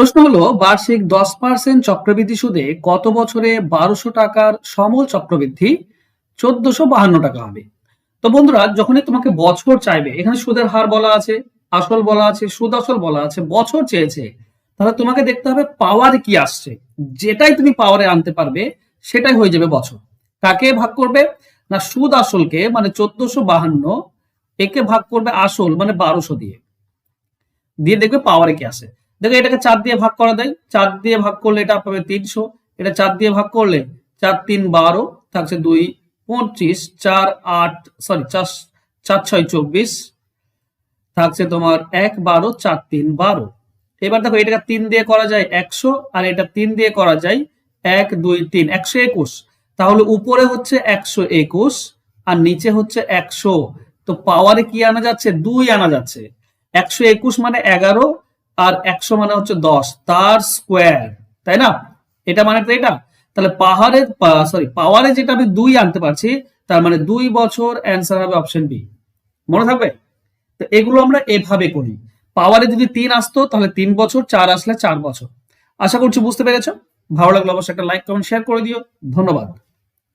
প্রশ্ন হলো, বার্ষিক দশ পার্সেন্ট চক্রবৃদ্ধি সুদে কত বছরে বারোশো টাকার সমল চক্রবৃদ্ধি? চোদ্দশো বাহান্ন টাকা হবে। তো বন্ধুরা, যখনই তোমাকে বছর চাইবে, এখানে সুদের হার বলা আছে, আসল বলা আছে, সুদ আসল বলা আছে, বছর চেয়েছে, তাহলে তোমাকে দেখতে হবে পাওয়ার কি আসছে। যেটাই তুমি পাওয়ারে আনতে পারবে, সেটাই হয়ে যাবে বছর। কাকে ভাগ করবে? না, সুদ আসলকে মানে চোদ্দশো বাহান্ন, একে ভাগ করবে আসল মানে বারোশো দিয়ে। দিয়ে দেখবে পাওয়ারে কি আসে। দেখো, এটাকে চার দিয়ে ভাগ করা দেয়। চার দিয়ে ভাগ করলে এটা পাবে তিনশো। এটা চার দিয়ে ভাগ করলে চার তিন বারো, থাকছে দুই পঁচিশ, চার আট সরি চার চার ছয় চব্বিশ, থাকছে তোমার এক বারো, চার তিন বারো। এবার দেখো, এটাকে তিন দিয়ে করা যায় একশো, আর এটা তিন দিয়ে করা যায় এক, দুই, তিন, একশো একুশ। তাহলে উপরে হচ্ছে একশো একুশ, আর নিচে হচ্ছে একশো। তো পাওয়ারে কি আনা যাচ্ছে? দুই আনা যাচ্ছে। একশো একুশ মানে এগারো আর একশো মানে হচ্ছে দশ, তার স্কোয়ার তাই না? এটা মানে তো এটা। তাহলে পাহাড়ের সরি পাওয়ারে যেটা আমি দুই আনতে পারছি, তার মানে দুই বছর অ্যান্সার হবে অপশন বি মনে থাকবে? তো এগুলো আমরা এভাবে করি। পাওয়ারে যদি তিন আসতো, তাহলে তিন বছর, চার আসলে চার বছর। আশা করছি বুঝতে পেরেছ। ভালো লাগল অবশ্যই একটা লাইক কমেন্ট শেয়ার করে দিও। ধন্যবাদ।